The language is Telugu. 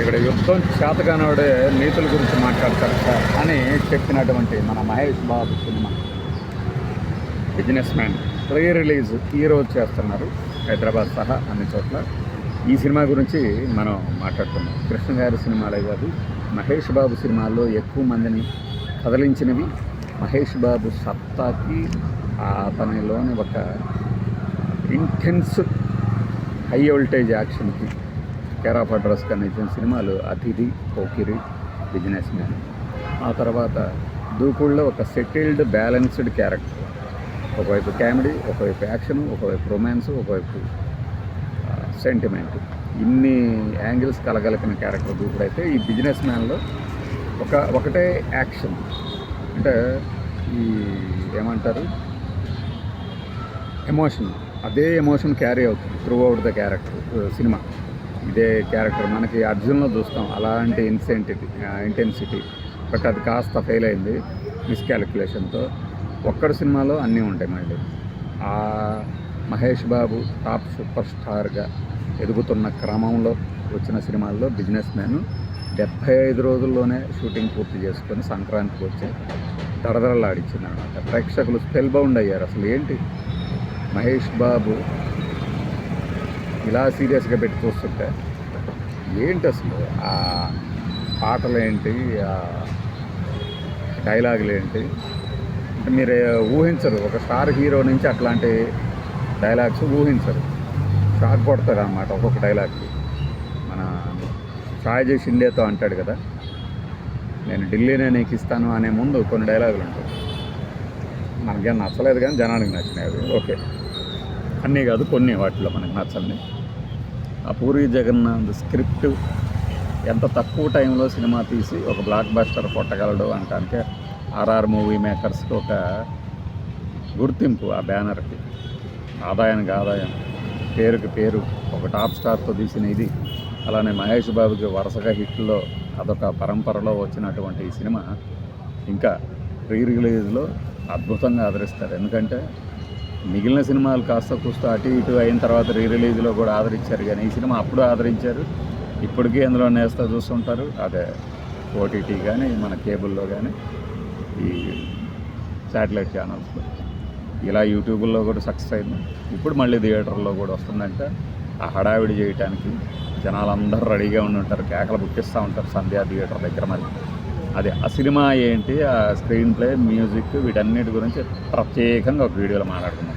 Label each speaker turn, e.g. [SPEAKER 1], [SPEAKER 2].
[SPEAKER 1] ఇక్కడ యుద్ధం చేతగానోడే నీతుల గురించి మాట్లాడతారు సార్ అని చెప్పినటువంటి మన Mahesh Babu cinema. Businessman pre release hero చేస్తున్నారు. హైదరాబాద్ సహా అన్ని చోట్ల. ఈ సినిమా గురించి మనం మాట్లాడుతున్నాం. కృష్ణ గారి సినిమాలే కాదు మహేష్ బాబు సినిమాల్లో ఎక్కువ మందిని కదిలించినవి మహేష్ బాబు సత్తాకి అతనిలోని ఒక ఇంటెన్స్ హై వోల్టేజ్ యాక్షన్కి కేర్ ఆఫ్ అడ్రస్ కనిపించిన సినిమాలు అతిథి పోకిరి బిజినెస్ మ్యాన్. ఆ తర్వాత దూకుళ్ళలో ఒక సెటిల్డ్ బ్యాలెన్స్డ్ క్యారెక్టర్. ఒకవైపు కామెడీ ఒకవైపు యాక్షన్ ఒకవైపు రొమాన్స్ ఒకవైపు సెంటిమెంట్. ఇన్ని యాంగిల్స్ కలగలిపిన క్యారెక్టర్ దూకుడైతే ఈ బిజినెస్ మ్యాన్లో ఒక ఒకటే యాక్షన్. అంటే ఈ ఏమంటారు? ఎమోషన్. అదే ఎమోషన్ క్యారీ అవుతుంది throughout the character cinema. ఇదే క్యారెక్టర్ మనకి అర్జున్లో చూస్తాం. అలాంటి ఇన్సెంటిటీ ఇంటెన్సిటీ. బట్ అది కాస్త ఫెయిల్ అయింది మిస్కాలిక్యులేషన్తో. ఒక్కడ సినిమాలో అన్నీ ఉంటాయి మళ్ళీ. ఆ మహేష్ బాబు టాప్ సూపర్ స్టార్గా ఎదుగుతున్న క్రమంలో వచ్చిన సినిమాల్లో బిజినెస్ మ్యాన్ డెబ్భై ఐదు రోజుల్లోనే షూటింగ్ పూర్తి చేసుకొని సంక్రాంతికి వచ్చి దడదడలాడిచ్చింది అనమాట ప్రేక్షకులు స్పెల్ బౌండ్ అయ్యారు. అసలు ఏంటి? మహేష్ బాబు ఇలా సీరియస్గా పెట్టి చూస్తుంటే ఏంటి అసలు? ఆ పాటలు ఏంటి ఆ డైలాగులు ఏంటి అంటే మీరు ఊహించరు. ఒక స్టార్ హీరో నుంచి అట్లాంటి డైలాగ్స్ ఊహించరు. షాక్ కొడతారు అన్నమాట ఒక్కొక్క డైలాగ్కి. మన షాజీ షిండేతో అంటాడు కదా నేను ఢిల్లీనే నీకు ఇస్తాను అనే ముందు కొన్ని డైలాగులు ఉంటాయి మనకేం నచ్చలేదు కానీ జనానికి నచ్చినాయి ఓకే. అన్నీ కాదు కొన్ని వాటిలో మనకు నచ్చలేదు ఆ పూరి జగన్నాథ్ స్క్రిప్ట్ ఎంత తక్కువ టైంలో సినిమా తీసి ఒక బ్లాక్ బస్టర్ కొట్టగలడు అంటానికి ఆర్ఆర్ మూవీ మేకర్స్కి ఒక గుర్తింపు ఆ బ్యానర్కి. ఆదాయానికి ఆదాయం పేరుకి పేరు ఒక టాప్ స్టార్తో తీసిన ఇది. అలానే మహేష్ బాబుకి వరుసగా హిట్లో అదొక పరంపరలో వచ్చినటువంటి ఈ సినిమా. ఇంకా రీ రిలీజ్లో అద్భుతంగా ఆదరిస్తారు. ఎందుకంటే మిగిలిన సినిమాలు కాస్త కూస్త అటు ఇటు అయిన తర్వాత రీ రిలీజ్లో కూడా ఆదరించారు. కానీ ఈ సినిమా అప్పుడు ఆదరించారు. ఇప్పటికీ అందులో నేస్తా చూస్తుంటారు. అదే ఓటీటీ కానీ మన కేబుల్లో కానీ ఈ శాటిలైట్ ఛానల్స్లో ఇలా యూట్యూబ్లో కూడా సక్సెస్ అయింది. ఇప్పుడు మళ్ళీ థియేటర్లో కూడా వస్తుందంటే. ఆ హడావిడి చేయడానికి జనాలందరూ రెడీగా ఉండి ఉంటారు. కేకలు బుక్కిస్తూ ఉంటారు సంధ్యా థియేటర్ దగ్గర మరి. అదే ఆ సినిమా ఏంటి ఆ స్క్రీన్ ప్లే మ్యూజిక్ వీటన్నిటి గురించి ప్రత్యేకంగా ఒక వీడియోలో మాట్లాడుకున్నాం